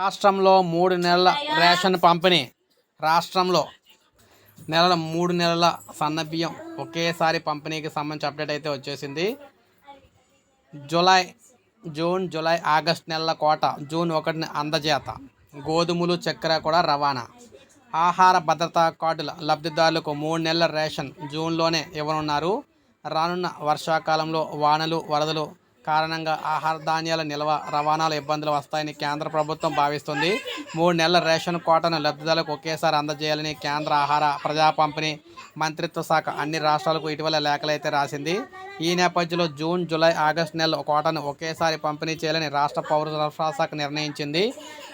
రాష్ట్రంలో మూడు నెలల రేషన్ పంపిణీ. రాష్ట్రంలో నెలల మూడు నెలల సన్నబియ్యం ఒకేసారి పంపిణీకి సంబంధించి అప్డేట్ అయితే వచ్చేసింది. జూలై జూన్ జూలై ఆగస్ట్ నెలల కోట జూన్ ఒకటిని అందజేత. గోధుమలు చక్కెర కూడా రవాణా. ఆహార భద్రతా కార్డుల లబ్ధిదారులకు మూడు నెలల రేషన్ జూన్లోనే ఇవ్వనున్నారు. రానున్న వర్షాకాలంలో వానలు వరదలు కారణంగా ఆహార ధాన్యాల నిల్వ రవాణాల ఇబ్బందులు వస్తాయని కేంద్ర ప్రభుత్వం భావిస్తుంది. మూడు నెలల రేషన్ కోటను లబ్ధిదారులకు ఒకేసారి అందజేయాలని కేంద్ర ఆహార ప్రజా పంపిణీ మంత్రిత్వ శాఖ అన్ని రాష్ట్రాలకు ఇటీవల లేఖలైతే రాసింది. ఈ నేపథ్యంలో జూన్ జూలై ఆగస్టు నెల కోటను ఒకేసారి పంపిణీ చేయాలని రాష్ట్ర పౌర సరఫరా శాఖ నిర్ణయించింది.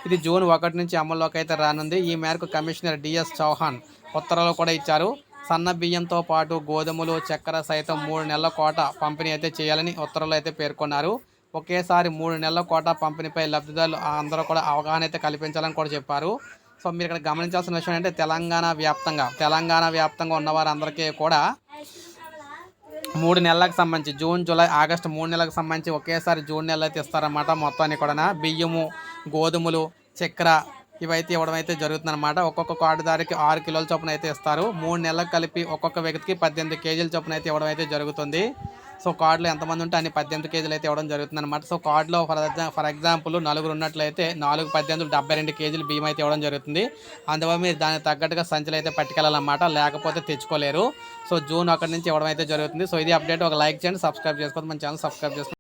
ఇది జూన్ ఒకటి నుంచి అమల్లోకి అయితే రానుంది. ఈ మేరకు కమిషనర్ డిఎస్ చౌహాన్ ఉత్తర్వులు కూడా ఇచ్చారు. సన్న బియ్యంతో పాటు గోధుమలు చక్కెర సైతం మూడు నెలల కోట పంపిణీ అయితే చేయాలని ఉత్తర్వులు అయితే పేర్కొన్నారు. ఒకేసారి మూడు నెలల కోట పంపిణీపై లబ్ధిదారులు అందరూ కూడా అవగాహన అయితే కల్పించాలని కూడా చెప్పారు. సో మీరు ఇక్కడ గమనించాల్సిన విషయం అంటే తెలంగాణ వ్యాప్తంగా తెలంగాణ వ్యాప్తంగా ఉన్న వారందరికీ కూడా మూడు నెలలకు సంబంధించి జూన్ జూలై ఆగస్టు మూడు నెలలకు సంబంధించి ఒకేసారి జూన్ నెలలో అయితే ఇస్తారన్నమాట మొత్తాన్ని కూడా బియ్యము గోధుమలు చక్కెర ఇవైతే ఇవ్వడం అయితే జరుగుతుందన్నమాట. ఒక్కొక్క కార్డుదారికి ఆరు కిలోల చొప్పున అయితే ఇస్తారు. మూడు నెలలకు కలిపి ఒక్కొక్క వ్యక్తికి పద్దెనిమిది కేజీల చొప్పున అయితే ఇవ్వడం అయితే జరుగుతుంది. సో కార్డులో ఎంతమంది ఉంటే అన్ని పద్దెనిమిది కేజీలు అయితే ఇవ్వడం జరుగుతుంది అనమాట సో కార్డులో ఫర్ ఫర్ ఎగ్జాంపుల్ నలుగురు ఉన్నట్లయితే నాలుగు పద్దెనిమిది డెబ్బై రెండు కేజీలు బియ్యం అయితే ఇవ్వడం జరుగుతుంది. అందువల్ల మీరు దానికి తగ్గట్టుగా సంచులు అయితే పట్టుకెళ్ళాలన్నమాట. లేకపోతే తెచ్చుకోలేరు. సో జూన్ ఒకటి నుంచి ఇవ్వడం అయితే జరుగుతుంది. సో ఇది అప్డేట్. ఒక లైక్ చేయండి సబ్స్క్రైబ్ చేసుకోండి. మన ఛానల్ సబ్స్క్రైబ్ చేసుకోండి.